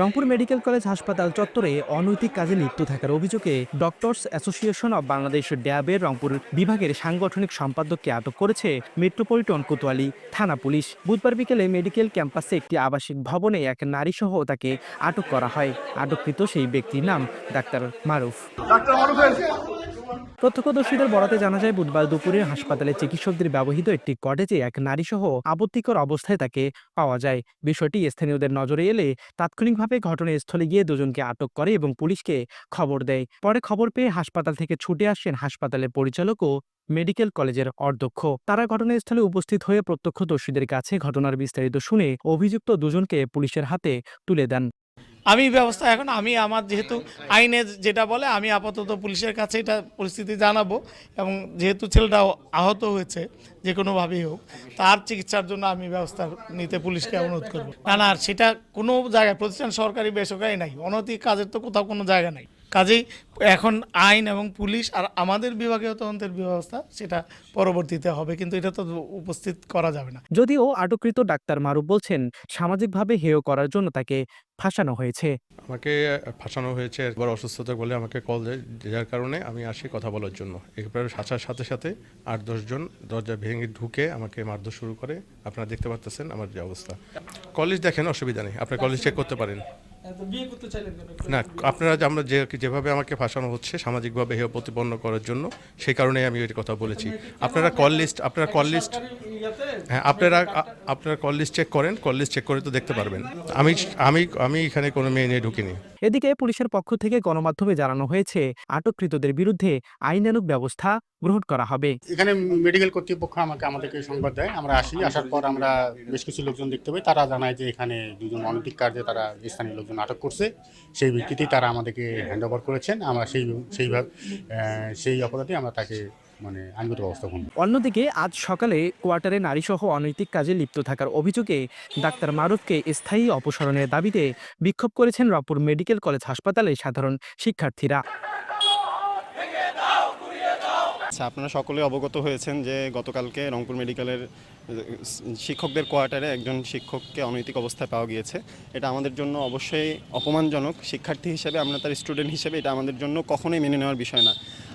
Rangpur medical college হাসপাতাল চত্বরে অনৈতিক কাজে লিপ্ত থাকার অভিযোগে ডক্টরস অ্যাসোসিয়েশন অব বাংলাদেশ ড্যাবের রংপুর বিভাগের সাংগঠনিক সম্পাদককে আটক করেছে মেট্রোপলিটন কোতোয়ালি থানা পুলিশ। বুধবার বিকেলে মেডিকেল ক্যাম্পাসে একটি আবাসিক ভবনে এক নারীসহ তাকে আটক করা হয়। আটককৃত সেই ব্যক্তির নাম ডাক্তার মারুফ। ডাক্তার মারুফের প্রত্যক্ষদর্শীদের বরাতে জানা যায়, বুধবার দুপুরে হাসপাতালে চিকিৎসকদের ব্যবহৃত একটি কটেজে এক নারীসহ আপত্তিকর অবস্থায় তাকে পাওয়া যায়। বিষয়টি স্থানীয়দের নজরে এলে তাৎক্ষণিকভাবে ঘটনাস্থলে গিয়ে দুজনকে আটক করে এবং পুলিশকে খবর দেয়। পরে খবর পেয়ে হাসপাতাল থেকে ছুটে আসেন হাসপাতালের পরিচালক ও মেডিকেল কলেজের অধ্যক্ষ। তারা ঘটনাস্থলে উপস্থিত হয়ে প্রত্যক্ষদর্শীদের কাছে ঘটনার বিস্তারিত শুনে অভিযুক্ত দুজনকে পুলিশের হাতে তুলে দেন। আমি ব্যবস্থা এখন, আমি আমার যেহেতু আইনে যেটা বলে, আমি আপাতত পুলিশের কাছে এটা পরিস্থিতি জানাব এবং যেহেতু ছেলেটা আহত হয়েছে, যে কোনোভাবেই হোক, তার চিকিৎসার জন্য আমি ব্যবস্থা নিতে পুলিশকে অনুরোধ করব। না না সেটা কোনো জায়গায়, প্রতিষ্ঠান সরকারি, বেসরকারি নাই, অনৈতিক কাজের তো কোথাও কোনো জায়গা নাই। কাজেই এখন আইন এবং পুলিশ আর আমাদের বিভাগীয় তদন্তের ব্যবস্থা সেটা পরবর্তীতে হবে, কিন্তু এটা তো উপস্থিত করা যাবে না। যদিও আটককৃত ডাক্তার মারুফ বলছেন, সামাজিকভাবে হেয় করার জন্য তাকে ফাঁসানো হয়েছে। আমাকে ফাঁসানো হয়েছে, একবার অসুস্থতা বলে আমাকে কল দেয় যার কারণে আমি আসি কথা বলার জন্য। এরপরে আসার সাথে সাথে আট দশজন দরজা ভেঙে ঢুকে আমাকে মারধর শুরু করে। আপনারা দেখতে পাচ্ছেন আমার যে অবস্থা। কলেজ দেখেন, অসুবিধা নেই। আপনার কলেজ চেক করতে পারেন। না আপনারা আমরা যে যেভাবে আমাকে ফাঁসানো হচ্ছে সামাজিকভাবে হেয় প্রতিপন্ন করার জন্য সেই কারণেই আমি এই কথা বলেছি। আপনারা কল লিস্ট আপনারা কল লিস্ট হ্যাঁ আপনারা আপনারা কল লিস্ট চেক করেন কল লিস্ট চেক করে তো দেখতে পারবেন। আমি আমি আমি এখানে কোনো মেয়ে নিয়ে ঢুকিনি। এদিকে পুলিশের পক্ষ থেকে গণমাধ্যমে জানানো হয়েছে আটককৃতদের বিরুদ্ধে আইনানুগ ব্যবস্থা গ্রহণ করা হবে। এখানে মেডিকেল কর্তৃপক্ষ আমাকে আমাদেরকে সংবাদ দেয়। আমরা আসি আসার পর আমরা বেশ কিছু লোকজন দেখতে পাই। তারা জানায় যে এখানে দুজন অনৈতিক কার্যে তারা স্থানীয় লোকজন আটক করছে, সেই ভিত্তিতেই তারা আমাদেরকে হ্যান্ড ওভার করেছেন। আমরা সেই, সেইভাবে সেই অপরাধে আমরা তাকে মানে আইনগত ব্যবস্থা গ্রহণ অন্যদিকে, আজ সকালে কোয়ার্টারে নারীসহ অনৈতিক কাজে লিপ্ত থাকার অভিযোগে ডাক্তার মারুফকে স্থায়ী অপসারণের দাবিতে বিক্ষোভ করেছেন রংপুর মেডিকেল কলেজ হাসপাতালে সাধারণ শিক্ষার্থীরা। আচ্ছা আপনারা সকলে অবগত হয়েছেন যে গতকালকে রংপুর মেডিকেলের শিক্ষকদের কোয়ার্টারে একজন শিক্ষককে অনৈতিক অবস্থায় পাওয়া গিয়েছে। এটা আমাদের জন্য অবশ্যই অপমানজনক। শিক্ষার্থী হিসেবে, আমরা তার স্টুডেন্ট হিসেবে এটা আমাদের জন্য কখনোই মেনে নেওয়ার বিষয় না।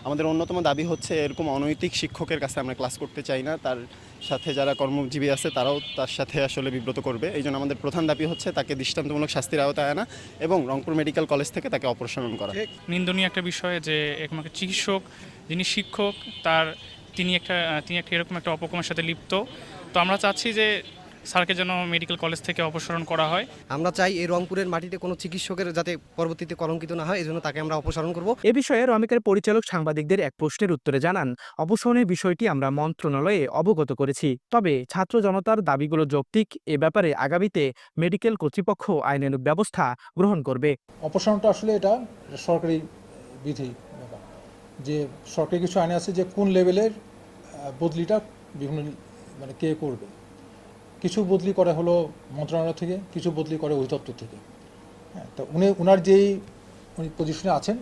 আমাদের অন্যতম দাবি হচ্ছে এরকম অনৈতিক শিক্ষকের কাছে আমরা ক্লাস করতে চাই না। তার সাথে যারা কর্মজীবী আছে, তারাও তার সাথে আসলে বিব্রত করবে। এই জন্য আমাদের প্রধান দাবি হচ্ছে তাকে দৃষ্টান্তমূলক শাস্তির আওতায় আনা এবং রংপুর মেডিকেল কলেজ থেকে তাকে অপসারণ করা। নিন্দনীয় একটা বিষয় যে একটা চিকিৎসক, যিনি শিক্ষক, তার তিনি একটা তিনি একটা এরকম একটা অপকর্মের সাথে লিপ্ত। তো আমরা চাচ্ছি যে স্যারকে যেন মেডিকেল কলেজ থেকে অপসারণ করা হয়। আমরা চাই এই রংপুরের মাটিতে কোনো চিকিৎসকের যাতে পরবর্তীতে কলঙ্কিত না হয় এজন্য তাকে আমরা অপসারণ করব। এ বিষয়ে রমিকের পরিচালক সাংবাদিকদের এক প্রশ্নের উত্তরে জানান অপসারণের বিষয়টি আমরা মন্ত্রণালয়ে অবগত করেছি তবে ছাত্র জনতার দাবিগুলো যৌক্তিক এ ব্যাপারে আগামীতে মেডিকেল কর্তৃপক্ষ আইনের ব্যবস্থা গ্রহণ করবে। অপসারণটা আসলে এটা সরকারি বিধি যে সরকারি কিছু আইন আছে যে কোন লেভেলের বদলিটা বিভিন্ন মানে কে করবে। কিছু বদলি করা হলো মন্ত্রণালয় থেকে, কিছু বদলি করে অধিদপ্তর থেকে। হ্যাঁ তা উনি ওনার যেই উনি পজিশনে আছেন,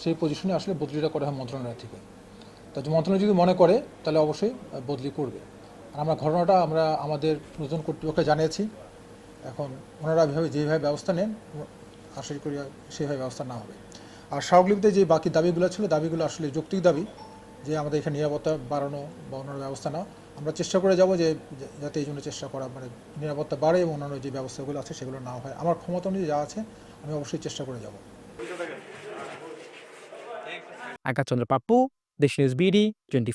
সেই পজিশনে আসলে বদলিটা করা হয় মন্ত্রণালয় থেকে। তা মন্ত্রণালয় যদি মনে করে, তাহলে অবশ্যই বদলি করবে। আর আমরা ঘটনাটা আমরা আমাদের নতুন কর্তৃপক্ষকে জানিয়েছি। এখন ওনারা এভাবে যেভাবে ব্যবস্থা নেন, আশা করি সেভাবে ব্যবস্থা না হবে। আর স্মারকলিপিতে যে বাকি দাবিগুলো ছিল, দাবিগুলো আসলে যৌক্তিক দাবি যে আমাদের এখানে নিরাপত্তা বাড়ানো বা অন্যান্য ব্যবস্থা না আমরা চেষ্টা করে যাব যে যাতে এই জন্য চেষ্টা করা মানে নিরাপত্তা বাড়ে এবং অন্যান্য যে ব্যবস্থাগুলো আছে সেগুলো না হয়। আমার ক্ষমতা অনুযায়ী যা আছে আমি অবশ্যই চেষ্টা করে যাব। আকাশচন্দ্র পাপ্পু, দেশ নিউজ বিডি, টোয়েন্টি